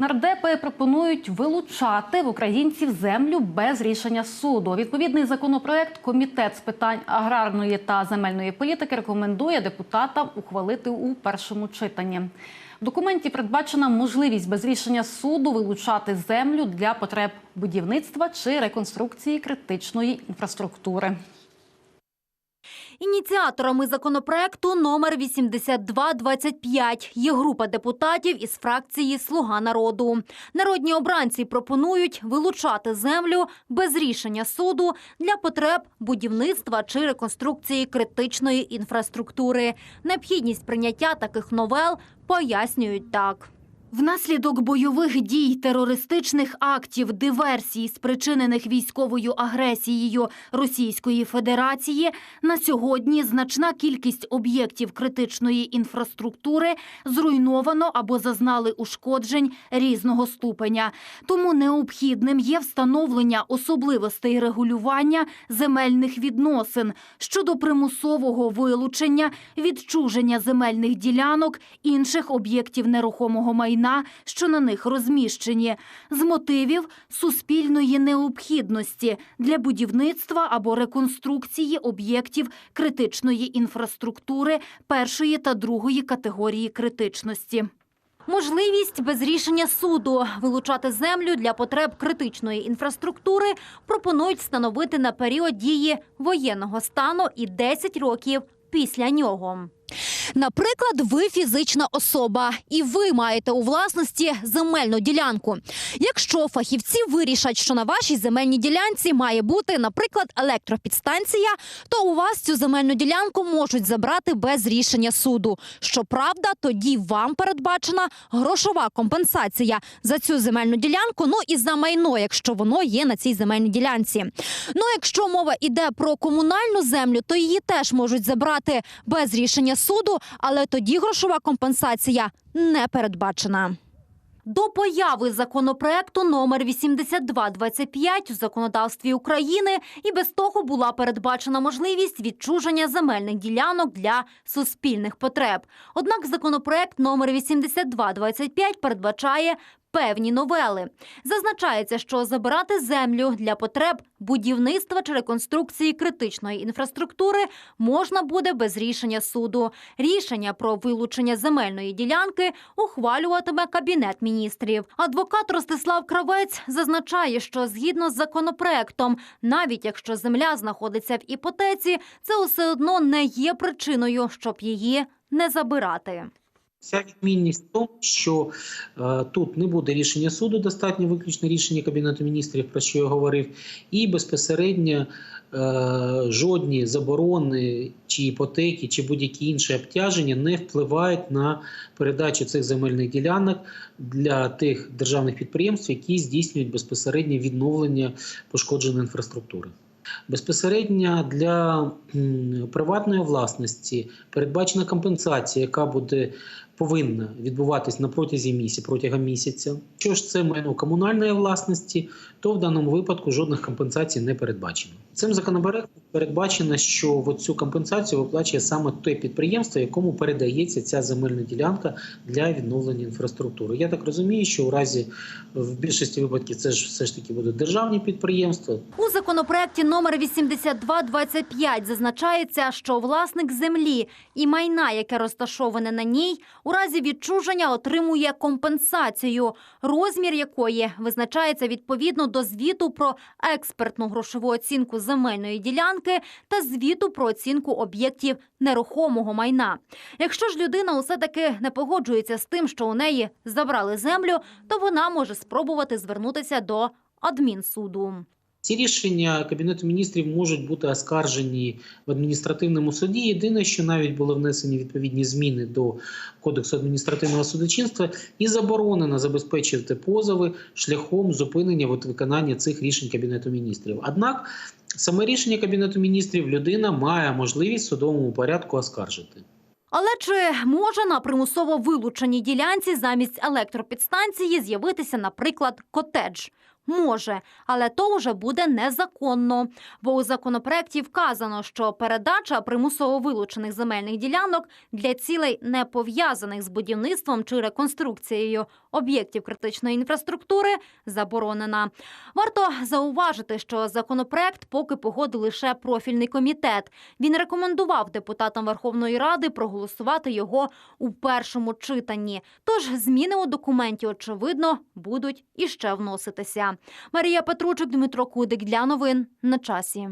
Нардепи пропонують вилучати в українців землю без рішення суду. Відповідний законопроект комітет з питань аграрної та земельної політики рекомендує депутатам ухвалити у першому читанні. В документі передбачена можливість без рішення суду вилучати землю для потреб будівництва чи реконструкції критичної інфраструктури. Ініціаторами законопроекту номер 8225 є група депутатів із фракції Слуга народу. Народні обранці пропонують вилучати землю без рішення суду для потреб будівництва чи реконструкції критичної інфраструктури. Необхідність прийняття таких новел пояснюють так. Внаслідок бойових дій, терористичних актів, диверсій, спричинених військовою агресією Російської Федерації, на сьогодні значна кількість об'єктів критичної інфраструктури зруйновано або зазнали ушкоджень різного ступеня. Тому необхідним є встановлення особливостей регулювання земельних відносин щодо примусового вилучення, відчуження земельних ділянок, інших об'єктів нерухомого майна, що на них розміщені, з мотивів суспільної необхідності для будівництва або реконструкції об'єктів критичної інфраструктури першої та другої категорії критичності. Можливість без рішення суду вилучати землю для потреб критичної інфраструктури пропонують встановити на період дії воєнного стану і 10 років після нього. Наприклад, ви фізична особа, і ви маєте у власності земельну ділянку. Якщо фахівці вирішать, що на вашій земельній ділянці має бути, наприклад, електропідстанція, то у вас цю земельну ділянку можуть забрати без рішення суду. Щоправда, тоді вам передбачена грошова компенсація за цю земельну ділянку, ну і за майно, якщо воно є на цій земельній ділянці. Ну, якщо мова йде про комунальну землю, то її теж можуть забрати без рішення суду, але тоді грошова компенсація не передбачена. До появи законопроекту номер 8225 у законодавстві України і без того була передбачена можливість відчуження земельних ділянок для суспільних потреб. Однак законопроект номер 8225 передбачає певні новели. Зазначається, що забирати землю для потреб будівництва чи реконструкції критичної інфраструктури можна буде без рішення суду. Рішення про вилучення земельної ділянки ухвалюватиме кабінет міністрів. Адвокат Ростислав Кравець зазначає, що згідно з законопроектом, навіть якщо земля знаходиться в іпотеці, це все одно не є причиною, щоб її не забирати. Вся відмінність в тому, що е, тут не буде рішення суду, достатньо виключно рішення Кабінету міністрів, про що я говорив, і безпосередньо е, жодні заборони чи іпотеки, чи будь-які інші обтяження не впливають на передачу цих земельних ділянок для тих державних підприємств, які здійснюють безпосереднє відновлення пошкодженої інфраструктури. Безпосередньо для приватної власності передбачена компенсація, яка буде повинна відбуватись на протязі місяця протягом місяця. Якщо ж це майно комунальної власності, то в даному випадку жодних компенсацій не передбачено. Цим законопроектом передбачено, що в цю компенсацію виплачує саме те підприємство, якому передається ця земельна ділянка для відновлення інфраструктури. Я так розумію, що у разі в більшості випадків це ж все ж таки будуть державні підприємства, У законопроекті номер 8225 зазначається, що власник землі і майна, яке розташоване на ній, у разі відчуження отримує компенсацію, розмір якої визначається відповідно до звіту про експертну грошову оцінку земельної ділянки та звіту про оцінку об'єктів нерухомого майна. Якщо ж людина усе таки не погоджується з тим, що у неї забрали землю, то вона може спробувати звернутися до адмінсуду. Ці рішення Кабінету міністрів можуть бути оскаржені в адміністративному суді. Єдине, що навіть були внесені відповідні зміни до Кодексу адміністративного судочинства, і заборонено забезпечувати позови шляхом зупинення от виконання цих рішень Кабінету міністрів. Однак саме рішення Кабінету міністрів людина має можливість в судовому порядку оскаржити. Але чи може на примусово вилученій ділянці замість електропідстанції з'явитися, наприклад, котедж? Може, але то вже буде незаконно. Бо у законопроекті вказано, що передача примусово вилучених земельних ділянок для цілей не пов'язаних з будівництвом чи реконструкцією об'єктів критичної інфраструктури заборонена. Варто зауважити, що законопроект поки погодив лише профільний комітет. Він рекомендував депутатам Верховної Ради проголосувати його у першому читанні. Тож зміни у документі, очевидно, будуть іще вноситися. Марія Петручик, Дмитро Кудик для новин на часі.